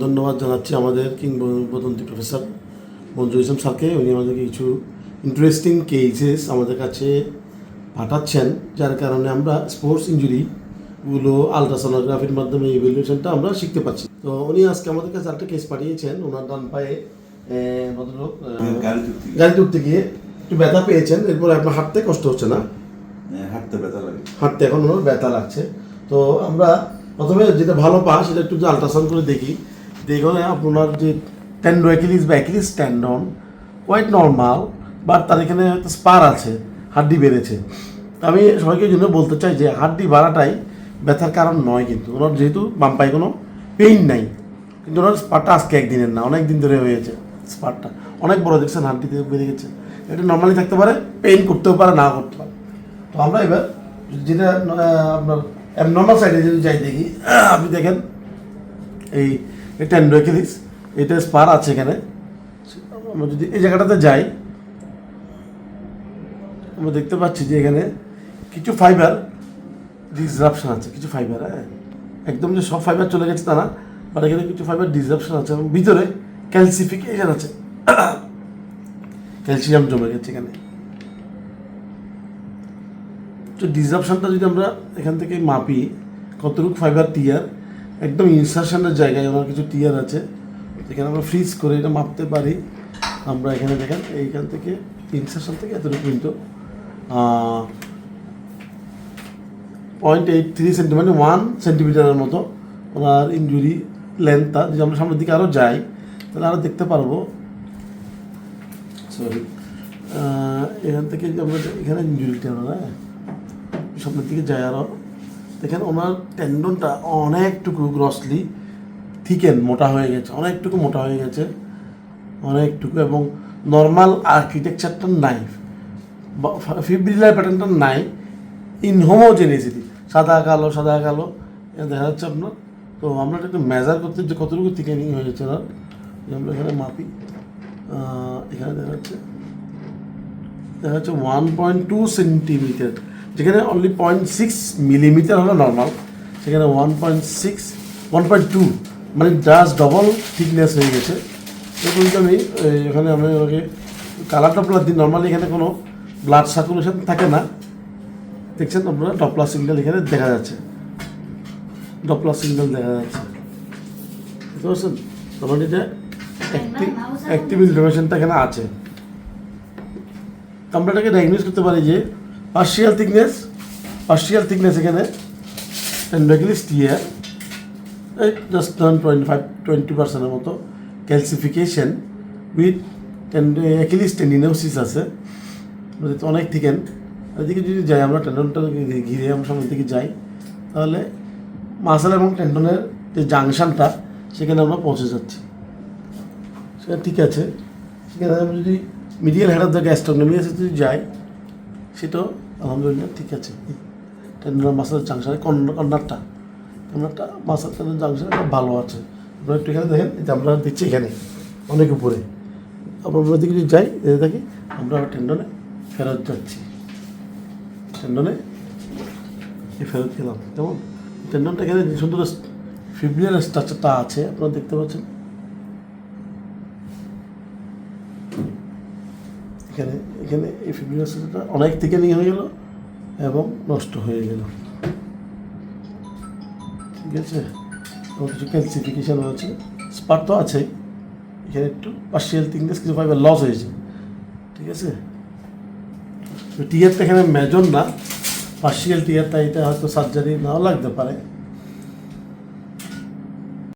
ধন্যবাদ জানাচ্ছি আমাদের কিংবদন্তি প্রফেসর মঞ্জুর ইসলাম স্যারকে। উনি আমাদেরকে কিছু ইন্টারেস্টিং কেসেস আমাদের কাছে পাঠাচ্ছেন যার কারণে আমরা স্পোর্টস ইঞ্জুরিগুলো আলট্রাসোনোগ্রাফির মাধ্যমে ইভ্যালুয়েশনটা আমরা শিখতে পারছি। তো উনি আজকে আমাদের কাছে একটা কেস পাঠিয়েছেন ওনার ডান পায়ে ভদ্রলোক আহ, গাড়ি চুক্তি গিয়ে। একটু ব্যথা পেয়েছেন এরপরে আপনার হাঁটতে কষ্ট হচ্ছে না? হ্যাঁ, হাঁটতে ব্যথা লাগে। হাঁটতে এখন ওনার ব্যথা লাগছে। তো আমরা প্রথমে যেটা ভালো পা সেটা একটু যে আলট্রাসাউন্ড করে দেখি। দেখলে আপনার যে টেন্ডো অ্যাকিলিস বা Achilles tendon quite normal but তার এখানে স্পার আছে হাড্ডি বেড়েছে। আমি সবাইকে জন্য বলতে চাই যে হাড্ডি বাড়াটাই ব্যথার কারণ নয় কিন্তু। ওনার যেহেতু বাম পায়ে কোনো পেইন নাই কিন্তু ওনার স্পারটা আজকে একদিনের না অনেক দিন ধরে হয়েছে স্পারটা অনেক বড় দেখছেন হাড্ডিতে বেড়ে গেছে। এটা নর্মালি থাকতে পারে পেইন করতেও পারে না করতে পারে। তো আমরা এবার যেটা আহ, আপনার নর্মাল সাইডে যদি যাই দেখি, আপনি দেখেন, এই এটা অ্যান্ড্রোকিলিস এটা স্পার আছে এখানে। আমরা যদি এই জায়গাটাতে যাই, আমরা দেখতে পাচ্ছি যে এখানে কিছু ফাইবার ডিসরাপশন আছে, কিছু ফাইবার হ্যাঁ। একদম যে সব ফাইবার চলে গেছে তা না বাট এখানে কিছু ফাইবার ডিসরাপশন আছে এবং ভিতরে ক্যালসিফিকেশন আছে। ক্যালসিয়াম জমে গেছে এখানে। তো ডিসরাপশনটা যদি আমরা এখান থেকে মাপি, কতটুকু ফাইবার টিয়ার একদম ইনসারশনের জায়গায় আমার কিছু টিয়ার আছে এখানে আমরা ফ্রিজ করে এটা মাপতে পারি। আমরা এখানে দেখেন, এইখান থেকে ইনসারশন থেকে এতটুকু কিন্তু point eight three centimetre one সেন্টিমিটারের মতো ওনার ইঞ্জুরি লেন্থটা যদি আমরা সামনের দিকে আরও যাই, তাহলে আরও দেখতে পারব। সরি এখান থেকে আমরা এখানে ইঞ্জুরিটা আমরা হ্যাঁ। সামনের দিকে যায় আরও দেখেন ওনার টেন্ডনটা অনেকটুকু গ্রসলি থিকেন মোটা হয়ে গেছে, অনেকটুকু মোটা হয়ে গেছে, অনেকটুকু এবং নর্মাল আর্কিটেকচারটা নাই ফিব্রিলার প্যাটার্নটা নাই ইনহোমোজেনিসিটি সাদা, কালো সাদা, কালো দেখা যাচ্ছে আপনার, তো আমরা একটু মেজার করতে যে কতটুকু থিকেনিং হয়েছে না আমরা এখানে মাপি এখানে দেখা যাচ্ছে দেখা যাচ্ছে ওয়ান পয়েন্ট টু সেন্টিমিটার যেখানে অনলি পয়েন্ট সিক্স মিলিমিটার হলো নর্মাল সেখানে one point six one point two মানে জাস্ট ডবল থিকনেস হয়ে গেছে। তো আমি এখানে আমি ওকে কালার টপলার দিই নর্মালি এখানে কোনো ব্লাড সার্কুলেশন থাকে না। দেখছেন আপনারা ডপলার সিগন্যাল এখানে দেখা যাচ্ছে। ডপলার সিগন্যাল দেখা যাচ্ছে। বুঝতে পারছেন? তখন এটা অ্যাক্টিভ ইনফরমেশনটা এখানে আছে। আমরা এটাকে ডায়াগনোস করতে পারি যে পার্শিয়াল থিকনেস পার্শিয়াল থিকনেস এখানে অ্যান্ড অ্যান্ডাগলিস টিয়ার এই জাস্ট টোয়েন্টি ফাইভ টোয়েন্টি পার্সেন্টের মতো ক্যালসিফিকেশন উইথ অ্যাকিলিস টেন্ডিনোসিস আছে অনেক থিকেন এদিকে যদি যাই আমরা টেন্ডনটা ঘিরে আমরা সামনের দিকে যাই, তাহলে মাসেল এবং টেন্ডনের যে জাংশনটা সেখানে আমরা পৌঁছে যাচ্ছি। সেটা ঠিক আছে। সেখানে আমরা যদি মিডিয়াল হেড অফ দ্য গ্যাস্ট্রোনমিয়াসে যদি যাই সেটাও আলহামদুলিল্লাহ, ঠিক আছে। টেন্ডনার মাসাল জাংশনে কর্নারটা কর্নারটা মাসাল টেন্ডন জাংশনে ভালো আছে। আপনারা একটু এখানে দেখেন যে আমরা দিচ্ছি এখানে, অনেক উপরে। আমরা দিকে যদি যাই, দেখে থাকি, আমরা টেন্ডনে ফেরত যাচ্ছি। টেন্ডনে ফেরত গেলাম। যেমন টেন্ডনটা এখানে যে সুন্দর ফিব্রিয়াল স্ট্রাকচারটা আছে, আপনারা দেখতে পাচ্ছেন। এখানে এখানে এই ফিব্রিলাসটা অনেক থেকে নিয়ে হয়ে গেল এবং নষ্ট হয়ে গেল। ঠিক আছে? কিছু ক্যালসিফিকেশান হয়েছে স্পার তো আছেই। এখানে একটু পার্সিয়াল থিকনেস কিছু ফাইবার লস হয়েছে। ঠিক আছে? তো টিয়ারটা এখানে মেজর না। পার্সিয়াল টিয়ারটা এটা হয়তো সার্জারি নাও লাগতে পারে।